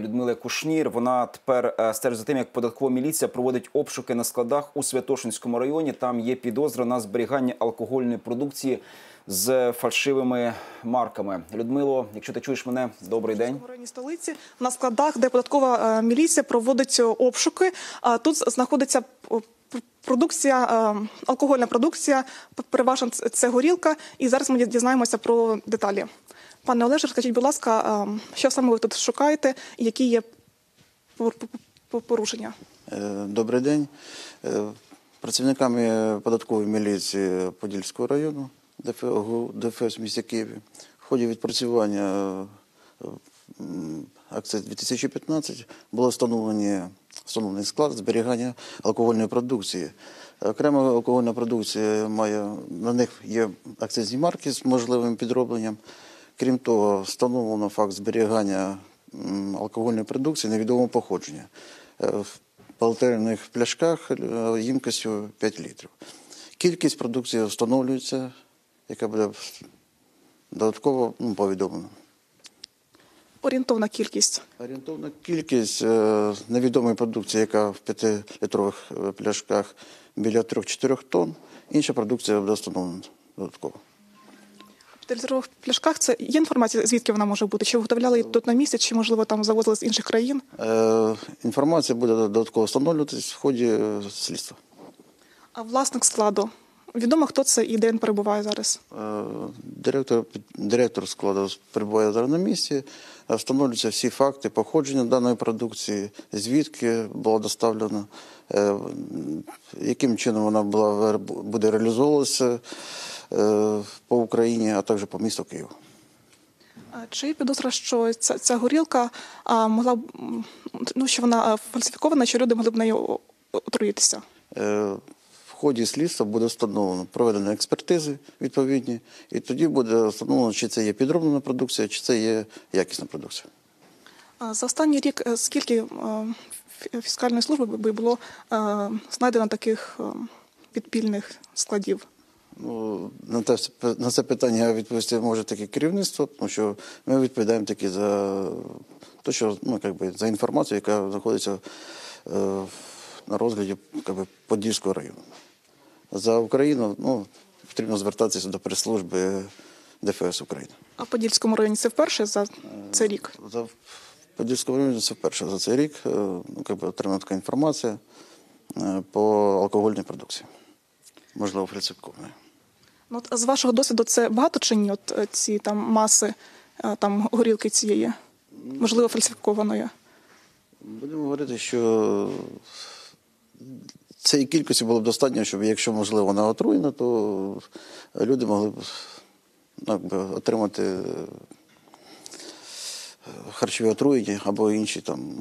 Людмила Кушнір. Вона тепер е, стежить за тим, як податкова міліція проводить обшуки на складах у Святошинському районі. Там є підозра на зберігання алкогольної продукції з фальшивими марками. Людмило, якщо ти чуєш мене, добрий день. Районі столиці на складах, де податкова е, міліція проводить обшуки. А тут знаходиться продукція, е, алкогольна продукція, переважно це горілка. І зараз ми дізнаємося про деталі. Пане Олеже, скажіть, будь ласка, е, що саме ви тут шукаєте, які є пор- пор- порушення? Е, Добрий день. Працівниками податкової міліції Подільського району ДФ ДФС місті Києві в ході відпрацювання акції 2015 було встановлені встановлений склад зберігання алкогольної продукції. Окрема алкогольна продукція має на них є акцизні марки з можливим підробленням. Крім того, встановлено факт зберігання алкогольної продукції невідомого походження. Е, В поліетиленових пляшках е, ємкістю 5 літрів. Кількість продукції встановлюється, яка буде додатково ну, повідомлена. Орієнтовна кількість. Орієнтовна кількість е, невідомої продукції, яка в 5-літрових е, пляшках біля 3-4 тонн, інша продукція буде встановлена додатково. В п'ятилітрових пляшках це є інформація, звідки вона може бути? Чи виготовляли її тут на місці, чи можливо там завозили з інших країн? Е, Інформація буде додатково встановлюватись в ході е, слідства. А власник складу відомо, хто це і де він перебуває зараз? Е, Директор, директор складу перебуває зараз на місці, е, встановлюються всі факти походження даної продукції, звідки була доставлена, е, яким чином вона була, буде реалізовуватися по Україні, а також по місту Києву. Чи є підозра, що ця, ця горілка а, могла б ну що вона фальсифікована, що люди могли б нею отруїтися? Ході слідства буде встановлено проведені експертизи відповідні, і тоді буде встановлено, чи це є підроблена продукція, чи це є якісна продукція. За останній рік е, скільки е, фіскальної служби би було е, знайдено таких підпільних складів? Ну, на, те, на це питання відповісти може таке керівництво, тому що ми відповідаємо таки за те, що ну, як би, за інформацію, яка знаходиться е, на розгляді як би, Подільського району. За Україну ну, потрібно звертатися до прес-служби ДФС України. А в Подільському районі це вперше за цей рік? За Подільському районі це вперше за цей рік е, ну, як отримана така інформація е, по алкогольній продукції, можливо, фальсифікованої. Ну, от з вашого досвіду це багато чи ні? От е, ці там маси е, там горілки цієї, можливо, фальсифікованої? Будемо говорити, що цієї кількості було б достатньо, щоб якщо можливо вона отруєна, то люди могли б ну, якби, отримати е, харчові отруєння або інші там